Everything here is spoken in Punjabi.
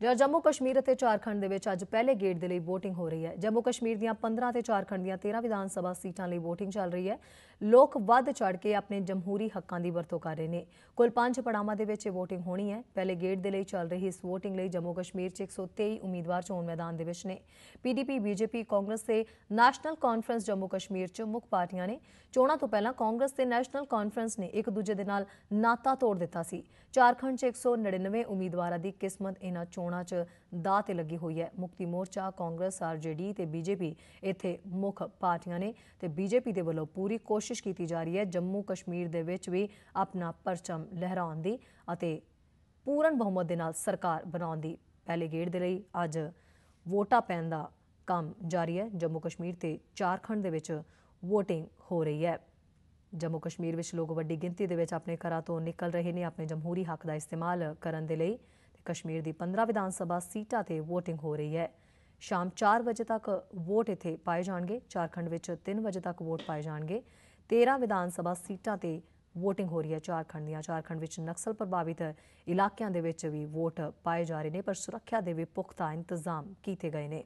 ਜਿਹੜਾ ਜੰਮੂ ਕਸ਼ਮੀਰ ਅਤੇ ਝਾਰਖੰਡ ਦੇ ਵਿੱਚ ਅੱਜ ਪਹਿਲੇ ਗੇੜ ਦੇ ਲਈ VOTING ਹੋ ਰਹੀ ਹੈ। ਜੰਮੂ ਕਸ਼ਮੀਰ ਦੀਆਂ 15 ਤੇ ਝਾਰਖੰਡ ਦੀਆਂ 13 ਵਿਧਾਨ ਸਭਾ ਸੀਟਾਂ ਲਈ VOTING ਚੱਲ ਰਹੀ ਹੈ। ਲੋਕ ਵੱਧ ਚੜ ਕੇ ਆਪਣੇ ਜਮਹੂਰੀ ਹੱਕਾਂ ਦੀ ਵਰਤੋਂ ਕਰ ਰਹੇ ਨੇ। ਕੁੱਲ ਪੰਜ ਪੜਾਵਾਂ ਦੇ ਵਿੱਚ ਇਹ VOTING ਹੋਣੀ ਹੈ। ਪਹਿਲੇ ਗੇੜ ਦੇ ਲਈ ਚੱਲ ਰਹੀ ਇਸ VOTING ਲਈ ਜੰਮੂ ਕਸ਼ਮੀਰ 'ਚ 123 ਉਮੀਦਵਾਰ ਚੋਣ ਮੈਦਾਨ ਦੇ ਵਿੱਚ ਨੇ। ਪੀਡੀਪੀ ਬੀਜੇਪੀ ਕਾਂਗਰਸ ਤੇ ਨੈਸ਼ਨਲ ਕਾਨਫਰੰਸ ਜੰਮੂ ਕਸ਼ਮੀਰ 'ਚ ਮੁੱਖ ਪਾਰਟੀਆਂ ਨੇ। ਚੋਣਾਂ ਤੋਂ ਪਹਿਲਾਂ ਕਾਂਗਰਸ ਤੇ ਨੈਸ਼ਨਲ ਕਾਨਫਰੰਸ ਨੇ ਇੱਕ ਦੂਜੇ ਦੇ ਨਾਲ ਨਾਤਾ ਤੋੜ ਦਿੱਤਾ ਸੀ। ਝਾਰਖੰਡ 'ਚ 199 ਉਮੀਦਵਾਰਾਂ ਦੀ ਕਿਸਮਤ ਇਹਨਾਂ ਚੋਣ ਚੋਣਾਂ 'ਚ ਦਾਅ ਤੇ ਲੱਗੀ ਹੋਈ ਹੈ। ਮੁਕਤੀ ਮੋਰਚਾ, ਕਾਂਗਰਸ ਆਰਜੇਡੀ ਤੇ ਬੀਜੇਪੀ ਇੱਥੇ ਮੁੱਖ ਪਾਰਟੀਆਂ ਨੇ ਤੇ ਬੀਜੇਪੀ ਦੇ ਵੱਲੋਂ ਪੂਰੀ ਕੋਸ਼ਿਸ਼ ਕੀਤੀ ਜਾ ਰਹੀ ਹੈ ਜੰਮੂ ਕਸ਼ਮੀਰ ਦੇ ਵਿੱਚ ਵੀ ਆਪਣਾ ਪਰਚਮ ਲਹਿਰਾਉਣ ਦੀ ਅਤੇ ਪੂਰਨ ਬਹੁਮਤ ਦੇ ਨਾਲ ਸਰਕਾਰ ਬਣਾਉਣ ਦੀ ਪਹਿਲੇ ਗੇੜ ਦੇ ਲਈ ਅੱਜ ਵੋਟਾਂ ਪੈਣ ਦਾ ਕੰਮ ਜਾਰੀ ਹੈ। ਜੰਮੂ ਕਸ਼ਮੀਰ ਤੇ ਝਾਰਖੰਡ ਦੇ ਵਿੱਚ ਵੋਟਿੰਗ ਹੋ ਰਹੀ ਹੈ। ਜੰਮੂ ਕਸ਼ਮੀਰ ਵਿੱਚ ਲੋਕ ਵੱਡੀ ਗਿਣਤੀ ਦੇ ਵਿੱਚ ਆਪਣੇ ਘਰਾਂ ਤੋਂ ਨਿਕਲ ਰਹੇ ਨੇ। ਆਪਣੇ ਜਮਹੂਰੀ ਹੱਕ ਦਾ ਇਸਤੇਮਾਲ ਕਰਨ ਦੇ ਲਈ ਕਸ਼ਮੀਰ ਦੀ 15 ਵਿਧਾਨ ਸਭਾ ਸੀਟਾਂ ਤੇ VOTING ਹੋ ਰਹੀ ਹੈ। ਸ਼ਾਮ 4 ਵਜੇ ਤੱਕ ਵੋਟ ਇੱਥੇ ਪਾਏ ਜਾਣਗੇ। ਝਾਰਖੰਡ ਵਿੱਚ 3 ਵਜੇ ਤੱਕ ਵੋਟ ਪਾਏ ਜਾਣਗੇ। 13 ਵਿਧਾਨ ਸਭਾ ਸੀਟਾਂ ਤੇ VOTING ਹੋ ਰਹੀ ਹੈ ਝਾਰਖੰਡ ਦੀਆਂ। ਝਾਰਖੰਡ ਵਿੱਚ ਨਕਸਲ ਪ੍ਰਭਾਵਿਤ ਇਲਾਕਿਆਂ ਦੇ ਵਿੱਚ ਵੀ ਵੋਟ ਪਾਏ ਜਾ ਰਹੇ ਨੇ, ਪਰ ਸੁਰੱਖਿਆ ਦੇ ਵੀ ਪੁਖਤਾ ਇੰਤਜ਼ਾਮ ਕੀਤੇ ਗਏ ਨੇ।